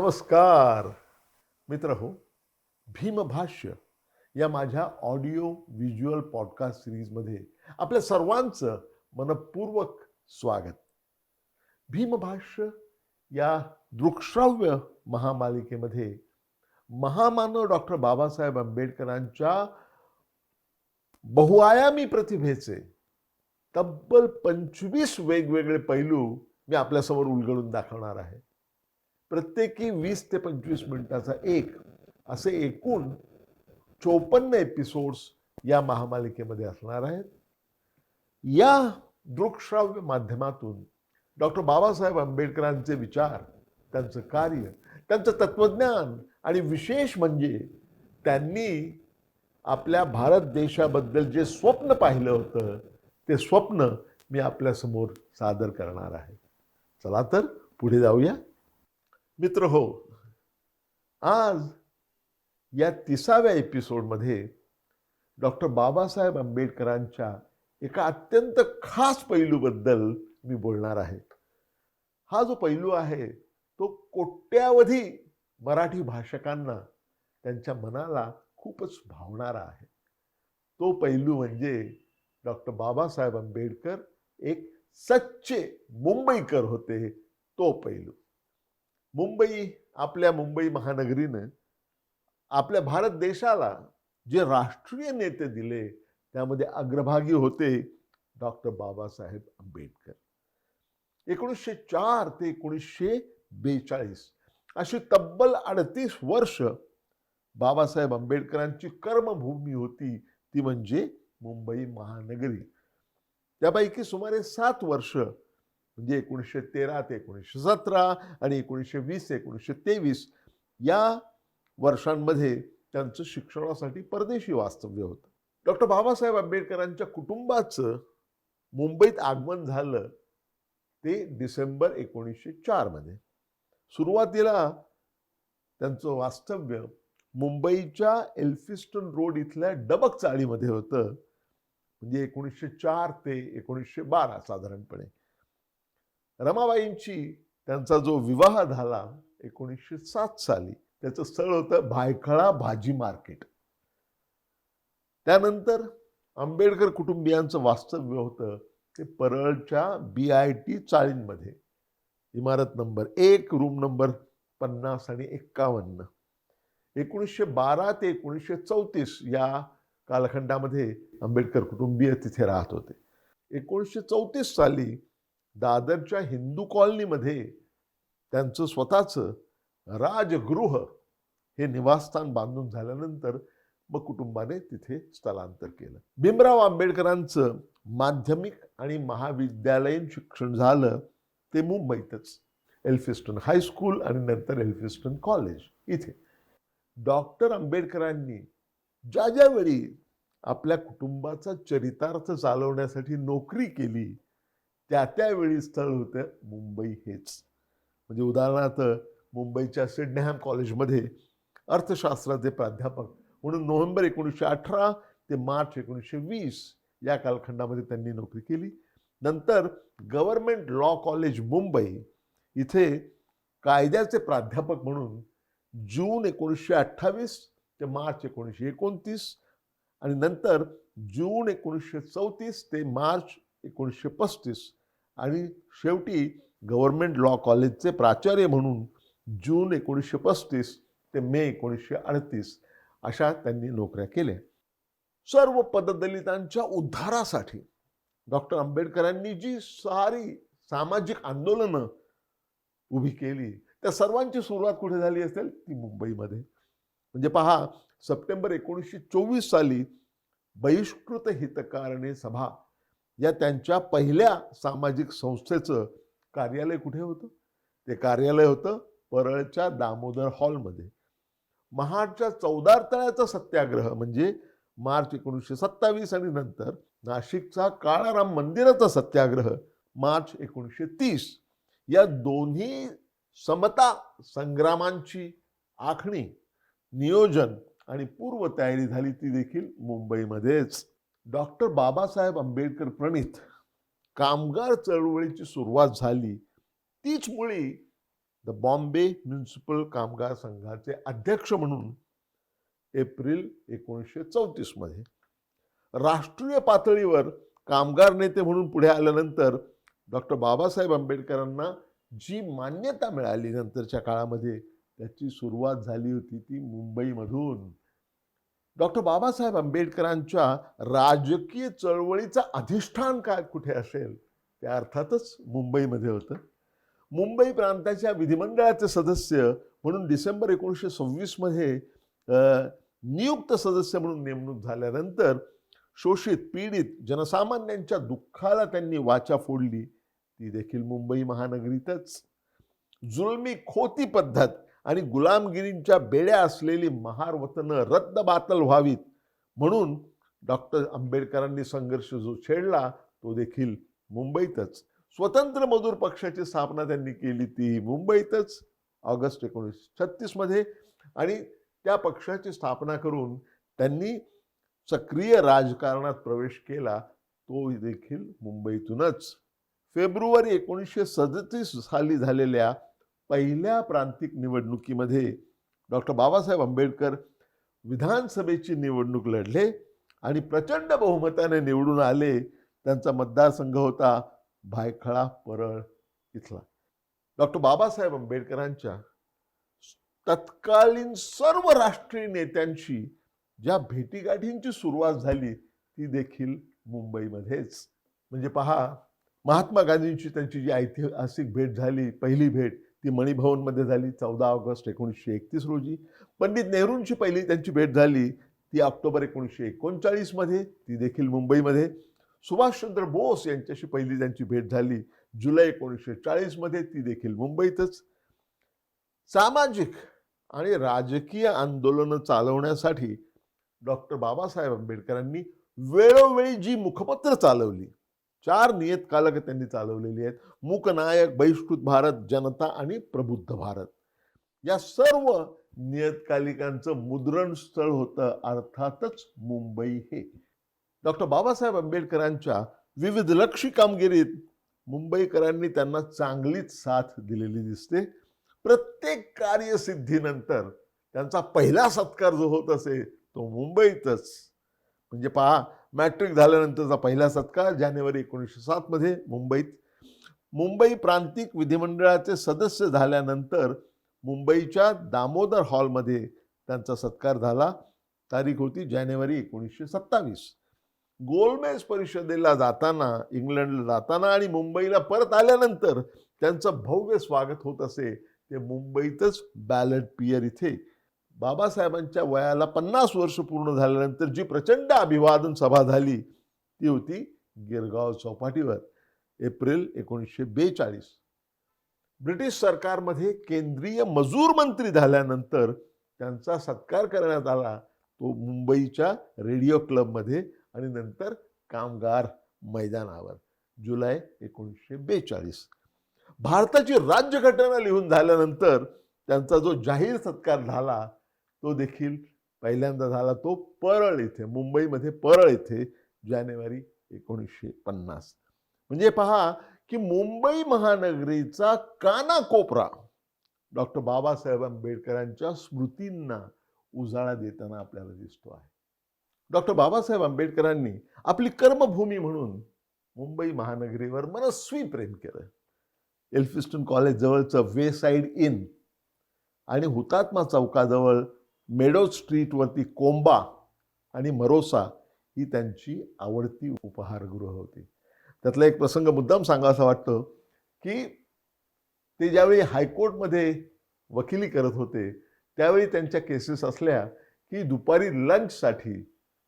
नमस्कार. मित्र हो भीमभाष्य या माझ्या ऑडिओ व्हिज्युअल पॉडकास्ट सिरीजमध्ये आपल्या सर्वांचं मनपूर्वक स्वागत. भीमभाष्य या दृकश्राव्य महामालिकेमध्ये महामानव डॉक्टर बाबासाहेब आंबेडकरांच्या बहुआयामी प्रतिभेचे तब्बल पंचवीस वेगवेगळे पैलू मी आपल्यासमोर उलगडून दाखवणार आहे. प्रत्येकी वीस ते पंचवीस मिनिटाचा एक असे एकूण चोपन्न एपिसोड्स या महामालिकेमध्ये असणार आहेत. या दृकश्राव्य माध्यमातून डॉक्टर बाबासाहेब आंबेडकरांचे विचार त्यांचं कार्य त्यांचं तत्वज्ञान आणि विशेष म्हणजे त्यांनी आपल्या भारत देशाबद्दल जे स्वप्न पाहिलं होतं ते स्वप्न मी आपल्यासमोर सादर करणार आहे. चला तर पुढे जाऊया. मित्र हो. आज या तिसाव्या एपिसोडमध्ये डॉक्टर बाबासाहेब आंबेडकरांच्या एका अत्यंत खास पैलूबद्दल मी बोलणार आहे. हा जो पैलू आहे तो कोट्यावधी मराठी भाषकांना त्यांच्या मनाला खूपच भावणारा आहे. तो पैलू म्हणजे डॉक्टर बाबासाहेब आंबेडकर एक सच्चे मुंबईकर होते तो पैलू. मुंबई आपल्या मुंबई महानगरीनं आपल्या भारत देशाला जे राष्ट्रीय नेते दिले त्यामध्ये अग्रभागी होते डॉक्टर बाबासाहेब आंबेडकर. एकोणीसशे चार ते एकोणीसशे बेचाळीस अशी तब्बल अडतीस वर्ष बाबासाहेब आंबेडकरांची कर्मभूमी होती ती म्हणजे मुंबई महानगरी. त्यापैकी सुमारे सात वर्ष म्हणजे एकोणीसशे तेरा ते एकोणीसशे सतरा आणि एकोणीसशे वीस एकोणीसशे तेवीस या वर्षांमध्ये त्यांचं शिक्षणासाठी परदेशी वास्तव्य होतं. डॉक्टर बाबासाहेब आंबेडकरांच्या कुटुंबाचं मुंबईत आगमन झालं ते डिसेंबर एकोणीसशे चारमध्ये. सुरुवातीला त्यांचं वास्तव्य मुंबईच्या एल्फिस्टन रोड इथल्या डबक चाळीमध्ये होतं. म्हणजे एकोणीसशे चार ते एकोणीसशे बारा साधारणपणे. रमाबाईंची त्यांचा जो विवाह झाला एकोणीसशे सात साली त्याचं स्थळ होतं भायखळा भाजी मार्केट. त्यानंतर आंबेडकर कुटुंबियांचं वास्तव्य होतं ते परळच्या बी आय टी चाळींमध्ये. इमारत नंबर एक रूम नंबर पन्नास आणि एक्कावन्न. एकोणीसशे बारा ते एकोणीसशे चौतीस या कालखंडामध्ये आंबेडकर कुटुंबीय तिथे राहत होते. एकोणीसशे चौतीस साली दादरच्या हिंदू कॉलनीमध्ये त्यांचं स्वतःचं राजगृह हे निवासस्थान बांधून झाल्यानंतर मग कुटुंबाने तिथे स्थलांतर केलं. भीमराव आंबेडकरांचं माध्यमिक आणि महाविद्यालयीन शिक्षण झालं ते मुंबईतच एल्फिस्टन हायस्कूल आणि नंतर एल्फिस्टन कॉलेज इथे. डॉक्टर आंबेडकरांनी ज्या ज्यावेळी आपल्या कुटुंबाचा चरितार्थ चालवण्यासाठी नोकरी केली त्या त्यावेळी स्थळ होतं मुंबई हेच. म्हणजे उदाहरणार्थ मुंबईच्या सिडनेहॅम कॉलेजमध्ये अर्थशास्त्राचे प्राध्यापक म्हणून नोव्हेंबर एकोणीसशे अठरा ते मार्च एकोणीसशे वीस या कालखंडामध्ये त्यांनी नोकरी केली. नंतर गव्हर्मेंट लॉ कॉलेज मुंबई इथे कायद्याचे प्राध्यापक म्हणून जून एकोणीसशे अठ्ठावीस ते मार्च एकोणीसशे एकोणतीस आणि नंतर जून एकोणीसशे चौतीस ते मार्च एकोणीसशे पस्तीस आणि शेवटी गव्हर्नमेंट लॉ कॉलेजचे प्राचार्य म्हणून जून एकोणीसशे पस्तीस ते मे एकोणीसशे अडतीस अशा त्यांनी नोकऱ्या केल्या. सर्व पददलितांच्या उद्धारासाठी डॉक्टर आंबेडकरांनी जी सारी सामाजिक आंदोलनं उभी केली त्या सर्वांची सुरुवात कुठे झाली असेल? ती मुंबईमध्ये. म्हणजे पहा सप्टेंबर एकोणीसशे चोवीस साली बहिष्कृत हितकारणे सभा या त्यांच्या पहिल्या सामाजिक संस्थेचं कार्यालय कुठे होतं? ते कार्यालय होतं परळच्या दामोदर हॉलमध्ये. महाडच्या चौदार तळ्याचा सत्याग्रह म्हणजे मार्च एकोणीसशे सत्तावीस आणि नंतर नाशिकचा काळाराम मंदिराचा सत्याग्रह मार्च एकोणीसशे तीस. या दोन्ही समता संग्रामांची आखणी नियोजन आणि पूर्व तयारी झाली ती देखील मुंबईमध्येच. डॉक्टर बाबासाहेब आंबेडकर प्रणित कामगार चळवळीची सुरुवात झाली. तीच मुळी द बॉम्बे म्युन्सिपल कामगार संघाचे अध्यक्ष म्हणून एप्रिल एकोणीसशे चौतीसमध्ये राष्ट्रीय पातळीवर कामगार नेते म्हणून पुढे आल्यानंतर डॉक्टर बाबासाहेब आंबेडकरांना जी मान्यता मिळाली नंतरच्या काळामध्ये त्याची सुरुवात झाली होती ती मुंबईमधून. डॉक्टर बाबासाहेब आंबेडकरांच्या राजकीय चळवळीचं अधिष्ठान काय कुठे असेल? त्या अर्थातच मुंबईमध्ये होतं. मुंबई प्रांताच्या विधिमंडळाचे सदस्य म्हणून डिसेंबर एकोणीसशे सव्वीसमध्ये नियुक्त सदस्य म्हणून नेमणूक झाल्यानंतर शोषित पीडित जनसामान्यांच्या दुःखाला त्यांनी वाचा फोडली. ती देखील मुंबई महानगरीतच. जुलमी खोती पद्धत आणि गुलामगिरींच्या बेड्या असलेली महार वतनं व्हावीत. म्हणून डॉक्टर आंबेडकरांनी संघर्ष जो छेडला तो देखील मुंबईतच. स्वतंत्र मजूर पक्षाची स्थापना त्यांनी केली ती मुंबईतच ऑगस्ट एकोणीसशे छत्तीसमध्ये आणि त्या पक्षाची स्थापना करून त्यांनी सक्रिय राजकारणात प्रवेश केला तो देखील मुंबईतूनच. फेब्रुवारी एकोणीसशे सदतीस साली झालेल्या पहिल्या प्रांतिक निवडणुकीमध्ये डॉक्टर बाबासाहेब आंबेडकर विधानसभेची निवडणूक लढले आणि प्रचंड बहुमताने निवडून आले. त्यांचा मतदारसंघ होता भायखळा परळ इथला. डॉक्टर बाबासाहेब आंबेडकरांच्या तत्कालीन सर्व राष्ट्रीय नेत्यांशी ज्या भेटीगाठींची सुरुवात झाली ती देखील मुंबईमध्येच. म्हणजे पहा महात्मा गांधींची त्यांची जी ऐतिहासिक भेट झाली पहिली भेट ती मणिभवनमध्ये झाली चौदा ऑगस्ट एकोणीसशे एकतीस रोजी. पंडित नेहरूंची पहिली त्यांची भेट झाली ती ऑक्टोबर एकोणीसशे एकोणचाळीसमध्ये ती देखील मुंबईमध्ये. सुभाषचंद्र बोस यांच्याशी पहिली त्यांची भेट झाली जुलै एकोणीसशे चाळीसमध्ये ती देखील मुंबईतच. सामाजिक आणि राजकीय आंदोलनं चालवण्यासाठी डॉक्टर बाबासाहेब आंबेडकरांनी वेळोवेळी जी मुखपत्र चालवली चार नियतकालक त्यांनी चालवलेली आहेत. मूकनायक बहिष्कृत भारत जनता आणि प्रबुद्ध भारत. या सर्व नियतकालिकांचं मुद्रण स्थळ होतं अर्थातच मुंबई हे. डॉक्टर बाबासाहेब आंबेडकरांच्या विविध लक्षी कामगिरीत मुंबईकरांनी त्यांना चांगलीच साथ दिलेली दिसते. प्रत्येक कार्यसिद्धीनंतर त्यांचा पहिला सत्कार जो होत असे तो मुंबईतच. म्हणजे पहा मॅट्रिक झाल्यानंतरचा पहिला सत्कार जानेवारी एकोणीसशे सातमध्ये मुंबईत. मुंबई प्रांतिक विधिमंडळाचे सदस्य झाल्यानंतर मुंबईच्या दामोदर हॉलमध्ये त्यांचा सत्कार झाला. तारीख होती जानेवारी एकोणीसशे सत्तावीस. गोलमेज परिषदेला जाताना इंग्लंडला जाताना आणि मुंबईला परत आल्यानंतर त्यांचं भव्य स्वागत होत असे. ते मुंबईतच बॅलट पियर इथे बाबासाहेबांच्या वयाला पन्नास वर्ष पूर्ण झाल्यानंतर जी प्रचंड अभिवादन सभा झाली ती होती गिरगाव चौपाटीवर एप्रिल एकोणीसशे बेचाळीस. ब्रिटिश सरकारमध्ये केंद्रीय मजूर मंत्री झाल्यानंतर त्यांचा सत्कार करण्यात आला तो मुंबईच्या रेडिओ क्लबमध्ये आणि नंतर कामगार मैदानावर जुलै एकोणीसशे बेचाळीस. भारताची राज्यघटना लिहून झाल्यानंतर त्यांचा जो जाहीर सत्कार झाला तो देखील पहिल्यांदा झाला. तो परळ इथे मुंबईमध्ये परळ इथे जानेवारी एकोणीसशे पन्नास. म्हणजे पहा की मुंबई महानगरीचा कानाकोपरा डॉक्टर बाबासाहेब आंबेडकरांच्या स्मृतींना उजाळा देताना आपल्याला दिसतो आहे. डॉक्टर बाबासाहेब आंबेडकरांनी आपली कर्मभूमी म्हणून मुंबई महानगरीवर मनस्वी प्रेम केलं. एल्फिस्टन कॉलेज जवळचं वे साईड इन आणि हुतात्मा चौकाजवळ मेडो स्ट्रीटवरती कोंबा आणि मरोसा ही त्यांची आवडती उपहारगृह होती. त्यातला एक प्रसंग मुद्दाम सांगावासा वाटतो की ते ज्यावेळी हायकोर्टमध्ये वकिली करत होते त्यावेळी त्यांच्या केसेस असल्या की दुपारी लंचसाठी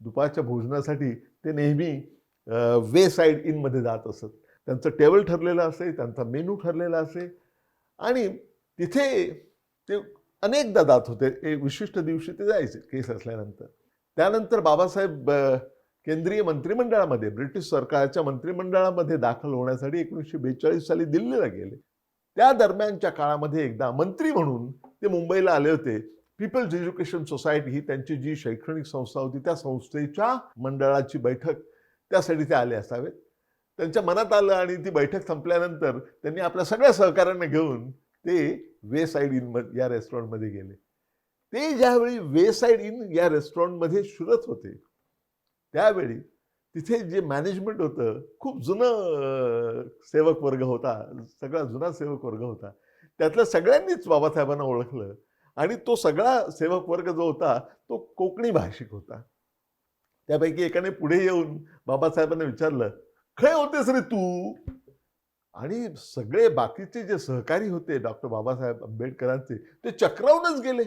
दुपारच्या भोजनासाठी ते नेहमी वे साईड इनमध्ये जात असत. त्यांचं टेबल ठरलेलं असे त्यांचा मेनू ठरलेला असे आणि तिथे ते अनेकदा जात होते. एक विशिष्ट दिवशी ते जायचे केस असल्यानंतर. त्यानंतर बाबासाहेब केंद्रीय मंत्रिमंडळामध्ये ब्रिटिश सरकारच्या मंत्रिमंडळामध्ये दाखल होण्यासाठी एकोणीसशे बेचाळीस साली दिल्लीला गेले. त्या दरम्यानच्या काळामध्ये एकदा मंत्री म्हणून ते मुंबईला आले होते. पीपल्स एज्युकेशन सोसायटी ही त्यांची जी शैक्षणिक संस्था होती त्या संस्थेच्या मंडळाची बैठक त्यासाठी ते आले असावेत. त्यांच्या मनात आलं आणि ती बैठक संपल्यानंतर त्यांनी आपल्या सगळ्या सहकाऱ्यांना घेऊन ते वे साईड इन या रेस्टॉरंटमध्ये गेले. ते ज्यावेळी वे साईड इन या रेस्टॉरंटमध्ये शिरत होते त्यावेळी तिथे जे मॅनेजमेंट होतं खूप जुनं सेवक वर्ग होता सगळा जुना सेवक वर्ग होता. त्यातल्या सगळ्यांनीच बाबासाहेबांना ओळखलं आणि तो सगळा सेवक वर्ग जो होता तो कोकणी भाषिक होता. त्यापैकी एकाने पुढे येऊन बाबासाहेबांना विचारलं खय होतेस रे तू? आणि सगळे बाकीचे जे सहकारी होते डॉक्टर बाबासाहेब आंबेडकरांचे ते चक्रावूनच गेले.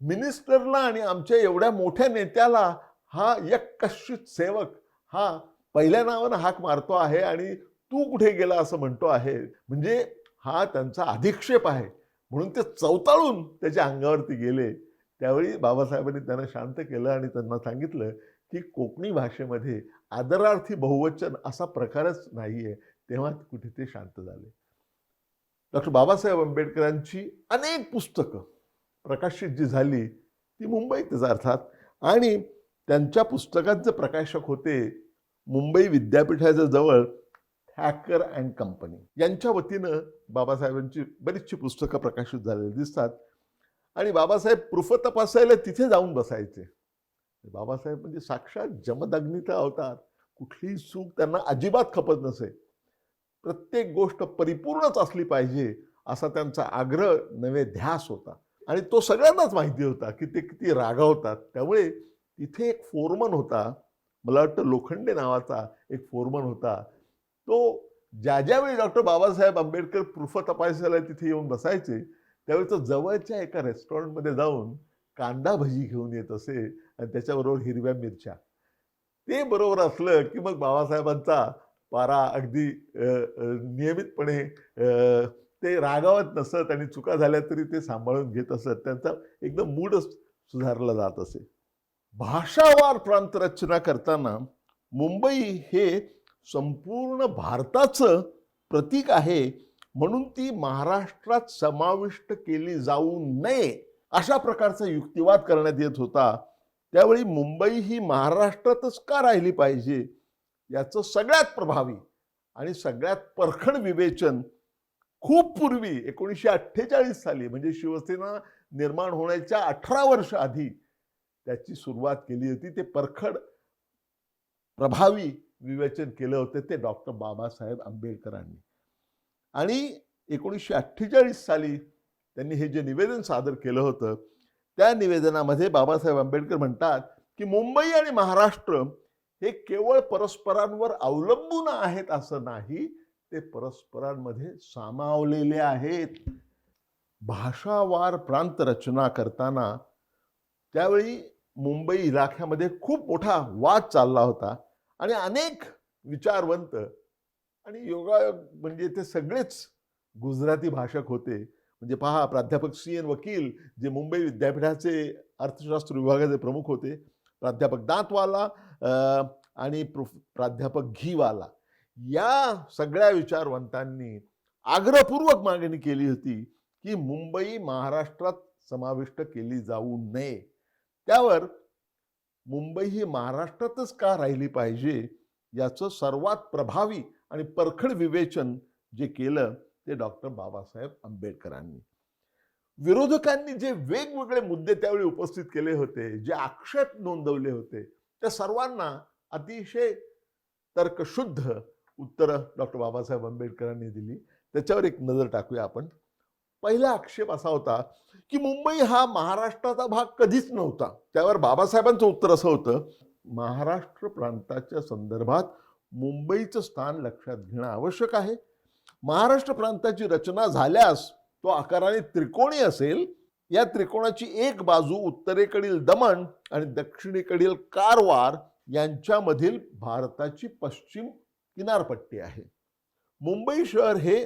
मिनिस्टरला आणि आमच्या एवढ्या मोठ्या नेत्याला हा यक्कश्चित सेवक हा पहिल्या नावानं हाक मारतो आहे आणि तू कुठे गेला असं म्हणतो आहे म्हणजे हा त्यांचा अधिक्षेप आहे. म्हणून ते चवताळून त्याच्या अंगावरती गेले. त्यावेळी बाबासाहेबांनी त्यांना शांत केलं आणि त्यांना सांगितलं की कोकणी भाषेमध्ये आदरार्थी बहुवचन असा प्रकारच नाहीये. तेव्हा कुठे ते शांत झाले. डॉक्टर बाबासाहेब आंबेडकरांची अनेक पुस्तकं प्रकाशित जी झाली ती मुंबईतच अर्थात. आणि त्यांच्या पुस्तकांचे प्रकाशक होते मुंबई विद्यापीठाच्या जवळ हॅकर अँड कंपनी यांच्या वतीनं बाबासाहेबांची बरीचशी पुस्तकं प्रकाशित झालेली दिसतात. आणि बाबासाहेब प्रूफ तपासायला तिथे जाऊन बसायचे. बाबासाहेब म्हणजे साक्षात जमदग्नीत अवतार कुठलीही चूक त्यांना अजिबात खपत नसे. प्रत्येक गोष्ट परिपूर्णच असली पाहिजे असा त्यांचा आग्रह नवे ध्यास होता. आणि तो सगळ्यांनाच माहिती होता की ते किती रागावतात. त्यामुळे तिथे एक फोरमन होता मला वाटतं लोखंडे नावाचा एक फोरमन होता. तो ज्या ज्यावेळी डॉक्टर बाबासाहेब आंबेडकर प्रूफ तपासायला तिथे येऊन बसायचे त्यावेळी तो जवळच्या एका रेस्टॉरंटमध्ये जाऊन कांदा भजी घेऊन येत असे आणि त्याच्याबरोबर हिरव्या मिरच्या. ते बरोबर असलं की मग बाबासाहेबांचा पारा अगदी नियमितपणे ते रागावत नसत आणि चुका झाल्या तरी ते सांभाळून घेत असत. त्यांचा एकदम मूडच सुधारला जात असे. भाषावार प्रांत रचना करताना मुंबई हे संपूर्ण भारताचं प्रतीक आहे म्हणून ती महाराष्ट्रात समाविष्ट केली जाऊ नये अशा प्रकारचा युक्तिवाद करण्यात येत होता. त्यावेळी मुंबई ही महाराष्ट्रातच का राहिली पाहिजे? याचं सगळ्यात प्रभावी आणि सगळ्यात परखड विवेचन खूप पूर्वी एकोणीसशे अठ्ठेचाळीस साली म्हणजे शिवसेना निर्माण होण्याच्या अठरा वर्ष आधी त्याची सुरुवात केली होती. ते परखड प्रभावी विवेचन केलं होतं ते डॉक्टर बाबासाहेब आंबेडकरांनी. आणि एकोणीसशे अठ्ठेचाळीस साली त्यांनी हे जे निवेदन सादर केलं होतं त्या निवेदनामध्ये बाबासाहेब आंबेडकर म्हणतात की मुंबई आणि महाराष्ट्र हे केवळ परस्परांवर अवलंबून आहेत असं नाही ते परस्परांमध्ये सामावलेले आहेत. भाषावार प्रांत रचना करताना त्यावेळी मुंबई इलाख्यामध्ये खूप मोठा वाद चालला होता आणि अनेक विचारवंत आणि योगायोग म्हणजे ते सगळेच गुजराती भाषक होते. म्हणजे पहा प्राध्यापक सी एन वकील जे मुंबई विद्यापीठाचे अर्थशास्त्र विभागाचे प्रमुख होते. प्राध्यापक दांतवाला आणि प्रोफ प्राध्यापक घीवाला. या सगळ्या विचारवंतांनी आग्रहपूर्वक मागणी केली होती की मुंबई महाराष्ट्रात समाविष्ट केली जाऊ नये. त्यावर मुंबई ही महाराष्ट्रातच का राहिली पाहिजे याचं सर्वात प्रभावी आणि परखड विवेचन जे केलं ते डॉक्टर बाबासाहेब आंबेडकरांनी. विरोधकांनी जे वेगवेगळे मुद्दे त्यावेळी उपस्थित केले होते जे आक्षेप नोंदवले होते त्या सर्वांना अतिशय तर्कशुद्ध उत्तरं डॉक्टर बाबासाहेब आंबेडकरांनी दिली. त्याच्यावर एक नजर टाकूया आपण. पहिला आक्षेप असा होता की मुंबई हा महाराष्ट्राचा भाग कधीच नव्हता. त्यावर बाबासाहेबांचं उत्तर असं होतं महाराष्ट्र प्रांताच्या संदर्भात मुंबईचं स्थान लक्षात घेणं आवश्यक आहे. महाराष्ट्र प्रांताची रचना झाल्यास तो आकाराने त्रिकोणी असेल या त्रिकोणाची एक बाजू उत्तरेकडील दमण आणि दक्षिणेकडील कारवार यांच्यामधील भारताची पश्चिम किनारपट्टी आहे. मुंबई शहर हे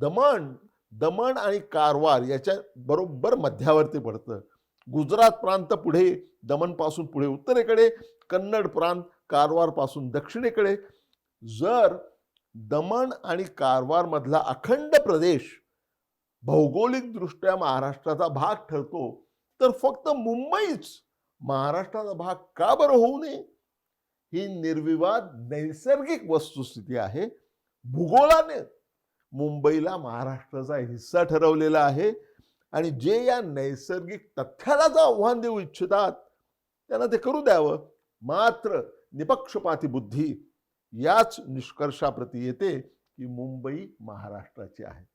दमण दमण आणि कारवार याच्या बरोबर मध्यावरती पडतं. गुजरात प्रांत पुढे दमणपासून पुढे उत्तरेकडे कन्नड प्रांत कारवारपासून दक्षिणेकडे. जर दमण आणि कारवारमधला अखंड प्रदेश भौगोलिकदृष्ट्या महाराष्ट्राचा भाग ठरतो तर फक्त मुंबईच महाराष्ट्राचा भाग का बरं होऊ नये? ही निर्विवाद नैसर्गिक वस्तुस्थिती आहे. भूगोलाने मुंबईला महाराष्ट्राचा हिस्सा ठरवलेला आहे आणि जे या नैसर्गिक तथ्यालाच आव्हान देऊ इच्छितात त्यांना ते करू द्यावं. मात्र निपक्षपाती बुद्धी याच निष्कर्षाप्रती येते की मुंबई महाराष्ट्राची आहे.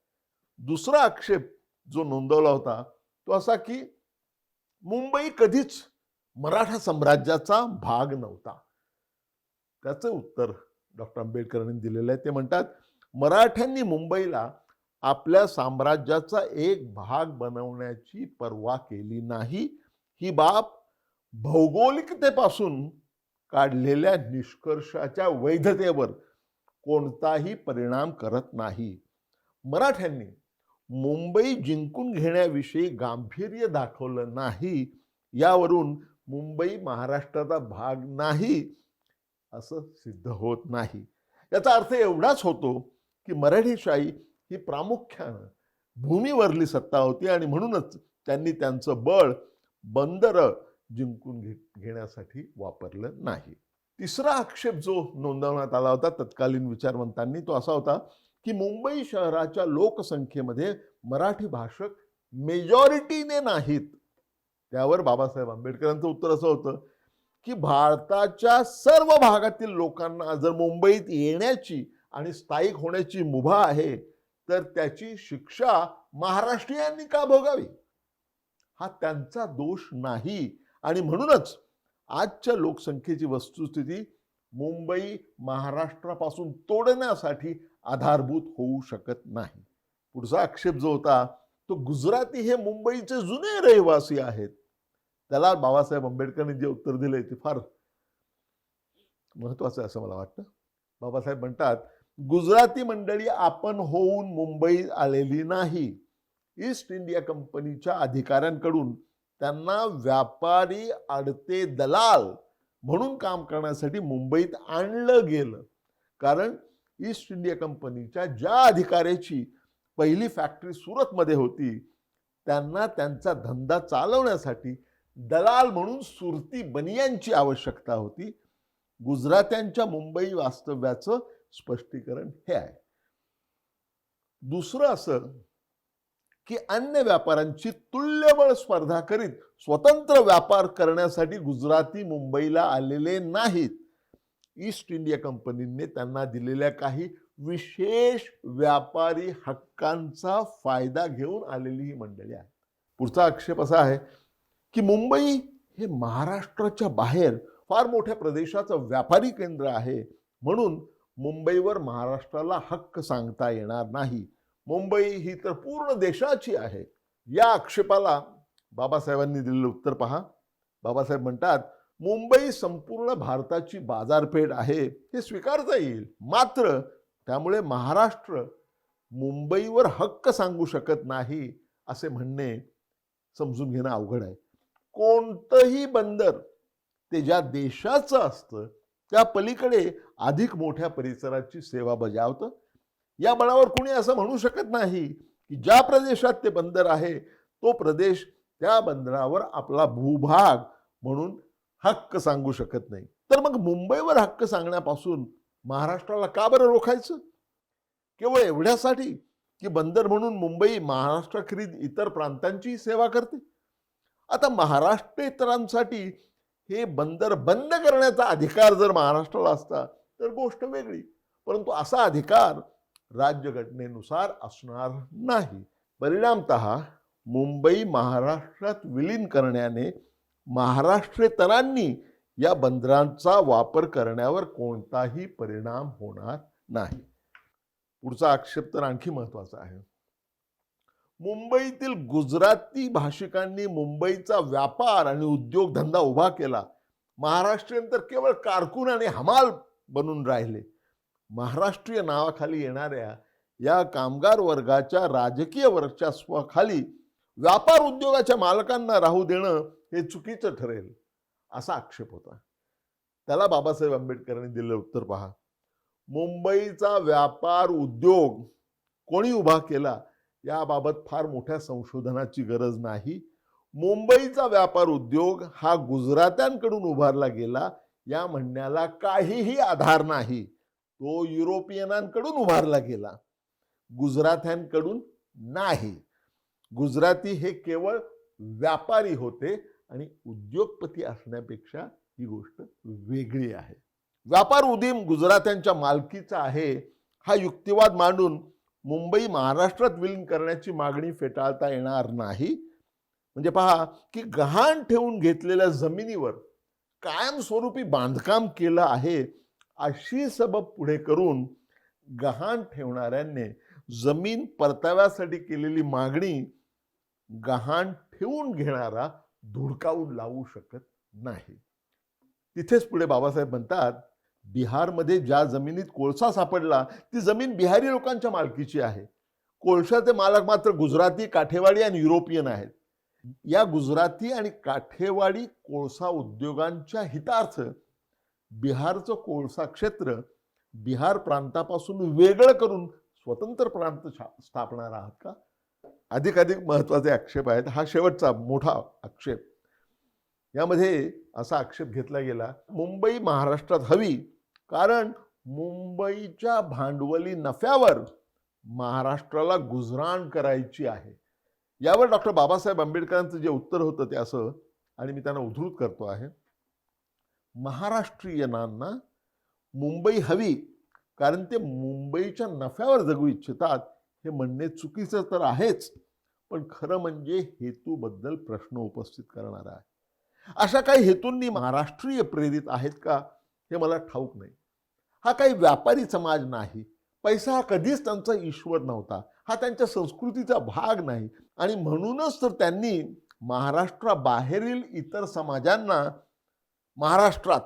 दुसरा आक्षेप जो नोंदवला होता तो असा की मुंबई कधीच मराठा साम्राज्याचा भाग नव्हता. त्याचं उत्तर डॉक्टर आंबेडकरांनी दिलेलं आहे. ते म्हणतात मराठ्यांनी मुंबईला आपल्या साम्राज्याचा एक भाग बनवण्याची पर्वा केली नाही. ही बाब भौगोलिकतेपासून काढलेल्या निष्कर्षाच्या वैधतेवर कोणताही परिणाम करत नाही. मराठ्यांनी मुंबई जिंकून घेण्याविषयी गांभीर्य दाखवलं नाही यावरून मुंबई महाराष्ट्राचा भाग नाही असं सिद्ध होत नाही. याचा अर्थ एवढाच होतो की मराठीशाही ही प्रामुख्यानं भूमीवरली सत्ता होती आणि म्हणूनच त्यांनी त्यांचं बळ बंदरं जिंकून घे घेण्यासाठी वापरलं नाही. तिसरा आक्षेप जो नोंदवण्यात आला होता तत्कालीन विचारवंतांनी तो असा होता की मुंबई शहराच्या लोकसंख्येमध्ये मराठी भाषक मेजॉरिटीने नाहीत. त्यावर बाबासाहेब आंबेडकरांचं उत्तर असं होतं की भारताच्या सर्व भागातील लोकांना जर मुंबईत येण्याची आणि स्थायिक होण्याची मुभा आहे तर त्याची शिक्षा महाराष्ट्रीयांनी का भोगावी? हा त्यांचा दोष नाही. आणि म्हणूनच आजच्या लोकसंख्येची वस्तुस्थिती मुंबई महाराष्ट्रापासून तोडण्यासाठी आधारभूत होऊ शकत नाही. पुढचा आक्षेप जो होता तो गुजराती हे मुंबईचे जुने रहिवासी आहेत. त्याला बाबासाहेब आंबेडकरांनी जे उत्तर दिले ते फार महत्वाचं आहे असं मला वाटतं. बाबासाहेब म्हणतात गुजराती मंडळी आपण होऊन मुंबईत आलेली नाही. ईस्ट इंडिया कंपनीच्या अधिकाऱ्यांकडून त्यांना व्यापारी अडते दलाल म्हणून काम करण्यासाठी मुंबईत आणलं गेलं. कारण ईस्ट इंडिया कंपनीच्या ज्या अधिकाऱ्याची पहिली फॅक्टरी सुरतमध्ये होती त्यांना त्यांचा धंदा चालवण्यासाठी दलाल म्हणून सुरती बनियांची आवश्यकता होती. गुजरात्यांच्या मुंबई वास्तव्याचं स्पष्टीकरण हे आहे. दुसरं असं की अन्य व्यापाऱ्यांची तुल्यबळ स्पर्धा करीत स्वतंत्र व्यापार करण्यासाठी गुजराती मुंबईला आलेले नाहीत. ईस्ट इंडिया कंपनीने त्यांना दिलेल्या काही विशेष व्यापारी हक्कांचा फायदा घेऊन आलेली ही मंडळी आहे पुढचा आक्षेप असा आहे की मुंबई हे महाराष्ट्राच्या बाहेर फार मोठ्या प्रदेशाचं व्यापारी केंद्र आहे म्हणून मुंबईवर महाराष्ट्राला हक्क सांगता येणार नाही. मुंबई ही तर पूर्ण देशाची आहे. या आक्षेपाला बाबासाहेबांनी दिलेलं उत्तर पहा. बाबासाहेब म्हणतात मुंबई संपूर्ण भारताची बाजारपेठ आहे हे स्वीकारता येईल. मात्र त्यामुळे महाराष्ट्र मुंबईवर हक्क सांगू शकत नाही असे म्हणणे समजून घेणं अवघड आहे. कोणतंही बंदर ते ज्या देशाचं असतं त्या पलीकडे अधिक मोठ्या परिसराची सेवा बजावतं. या बळावर कुणी असं म्हणू शकत नाही की ज्या प्रदेशात ते बंदर आहे तो प्रदेश त्या बंदरावर आपला भूभाग म्हणून हक्क सांगू शकत नाही. तर मग मुंबईवर हक्क सांगण्यापासून महाराष्ट्राला का बरं रोखायचं? केवळ एवढ्यासाठी की बंदर म्हणून मुंबई महाराष्ट्राखेरीज इतर प्रांतांची सेवा करते? आता महाराष्ट्र इतरांसाठी हे बंदर बंद करण्याचा अधिकार जर महाराष्ट्राला असता तर गोष्ट वेगळी. परंतु असा अधिकार राज्यघटनेनुसार असणार नाही. परिणामत मुंबई महाराष्ट्रात विलीन करण्याने महाराष्ट्रेतरांनी या बंदरांचा वापर करण्यावर कोणताही परिणाम होणार नाही. पुढचा आक्षेप तर आणखी महत्त्वाचा आहे. मुंबईतील गुजराती भाषिकांनी मुंबईचा व्यापार आणि उद्योगधंदा उभा केला. महाराष्ट्रीयन तर केवळ कारकून आणि हमाल बनून राहिले. महाराष्ट्रीय नावाखाली येणाऱ्या या कामगार वर्गाच्या राजकीय वर्चस्वाखाली व्यापार उद्योगाच्या मालकांना राहू देणं हे चुकीचं ठरेल असा आक्षेप होता. त्याला बाबासाहेब आंबेडकरांनी दिलेलं उत्तर पहा. मुंबईचा व्यापार उद्योग कोणी उभा केला याबाबत फार मोठ्या संशोधनाची गरज नाही. मुंबईचा व्यापार उद्योग हा गुजरात्यांकडून उभारला गेला या म्हणण्याला काहीही आधार नाही. तो युरोपियनांकडून उभारला गेला गुजरात्यांकडून नाही. गुजराती हे केवळ व्यापारी होते आणि उद्योगपती असण्यापेक्षा ही गोष्ट वेगळी आहे. व्यापार उदीम गुजरात्यांच्या मालकीचा आहे. हा युक्तिवाद मांडून मुंबई महाराष्ट्रात विलीन करण्याची मागणी फेटाळता येणार नाही. म्हणजे पहा की गहाण ठेवून घेतलेल्या जमिनीवर कायमस्वरूपी बांधकाम केलं आहे अशी सबब पुढे करून गहाण ठेवणाऱ्यांनी जमीन परताव्यासाठी केलेली मागणी गहाण ठेवून घेणारा धुडकावून लावू शकत नाही. तिथेच पुढे बाबासाहेब म्हणतात बिहारमध्ये ज्या जमिनीत कोळसा सापडला ती जमीन बिहारी लोकांच्या मालकीची आहे. कोळशाचे मालक मात्र गुजराती काठेवाडी आणि युरोपियन आहेत. या गुजराती आणि काठेवाडी कोळसा उद्योगांच्या हितार्थ बिहारचं कोळसा क्षेत्र बिहार प्रांतापासून वेगळं करून स्वतंत्र प्रांत छा- स्थापणार आहात का? अधिकाधिक महत्त्वाचे आक्षेप आहेत. हा शेवटचा मोठा आक्षेप. यामध्ये असा आक्षेप घेतला गेला मुंबई महाराष्ट्रात हवी कारण मुंबईच्या भांडवली नफ्यावर महाराष्ट्राला गुजराण करायची आहे. यावर डॉक्टर बाबासाहेब आंबेडकरांचं जे उत्तर होतं ते असं आणि मी त्यांना उद्धृत करतो आहे. महाराष्ट्रीयनांना मुंबई हवी कारण ते मुंबईच्या नफ्यावर जगू इच्छितात. हे म्हणणे चुकीचं तर आहेच पण खरं म्हणजे हेतूबद्दल प्रश्न उपस्थित करणारा आहे. अशा काही हेतूंनी महाराष्ट्रीय प्रेरित आहेत का हे मला ठाऊक नाही. हा काही व्यापारी समाज नाही पैसा हा कधीच त्यांचा ईश्वर नव्हता हा त्यांच्या संस्कृतीचा भाग नाही आणि म्हणूनच तर त्यांनी महाराष्ट्राबाहेरील इतर समाजांना महाराष्ट्रात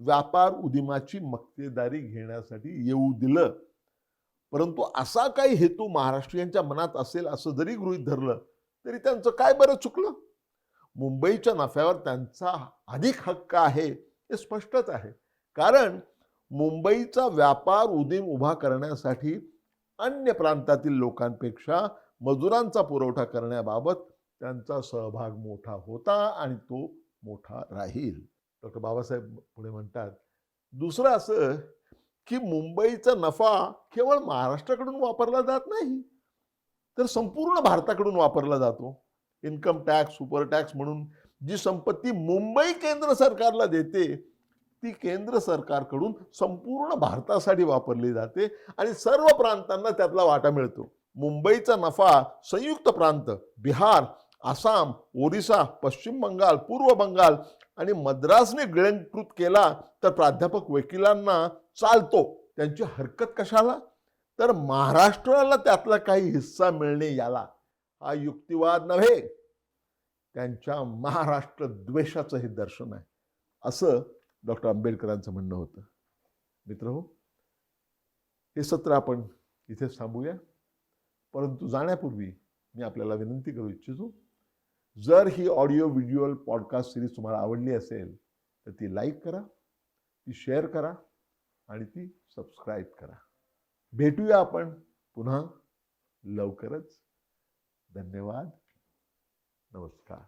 व्यापार उदिमाची मक्तेदारी घेण्यासाठी येऊ दिलं. परंतु असा काही हेतू महाराष्ट्रीयांच्या मनात असेल असं जरी गृहीत धरलं तरी त्यांचं काय बरं चुकलं? मुंबईच्या नफ्यावर त्यांचा अधिक हक्क आहे हे स्पष्टच आहे. कारण मुंबईचा व्यापार उदीम उभा करण्यासाठी अन्य प्रांतातील लोकांपेक्षा मजुरांचा पुरवठा करण्याबाबत त्यांचा सहभाग मोठा होता आणि तो मोठा राहील. डॉक्टर बाबासाहेब पुढे म्हणतात दुसरं असं की मुंबईचा नफा केवळ महाराष्ट्राकडून वापरला जात नाही तर संपूर्ण भारताकडून वापरला जातो. इन्कम टॅक्स सुपर टॅक्स म्हणून जी संपत्ती मुंबई केंद्र सरकारला देते ती केंद्र सरकारकडून संपूर्ण भारतासाठी वापरली जाते आणि सर्व प्रांतांना त्यातला वाटा मिळतो. मुंबईचा नफा संयुक्त प्रांत बिहार आसाम ओरिसा पश्चिम बंगाल पूर्व बंगाल आणि मद्रासने गिळंकृत केला तर प्राध्यापक वकिलांना चालतो. त्यांची हरकत कशाला? तर महाराष्ट्राला त्यातला काही हिस्सा मिळणे याला. हा युक्तिवाद नव्हे. त्यांच्या महाराष्ट्र द्वेषाचं हे दर्शन आहे. असं डॉक्टर आंबेडकरांचं म्हणणं होतं. मित्र हो हे सत्र आपण इथेच थांबूया. परंतु जाण्यापूर्वी मी आपल्याला विनंती करू इच्छितो जर ही ऑडिओ व्हिज्युअल पॉडकास्ट सिरीज तुम्हाला आवडली असेल तर ती लाईक करा ती शेअर करा आणि ती सबस्क्राईब करा. भेटूया आपण पुन्हा लवकरच. धन्यवाद. नमस्कार.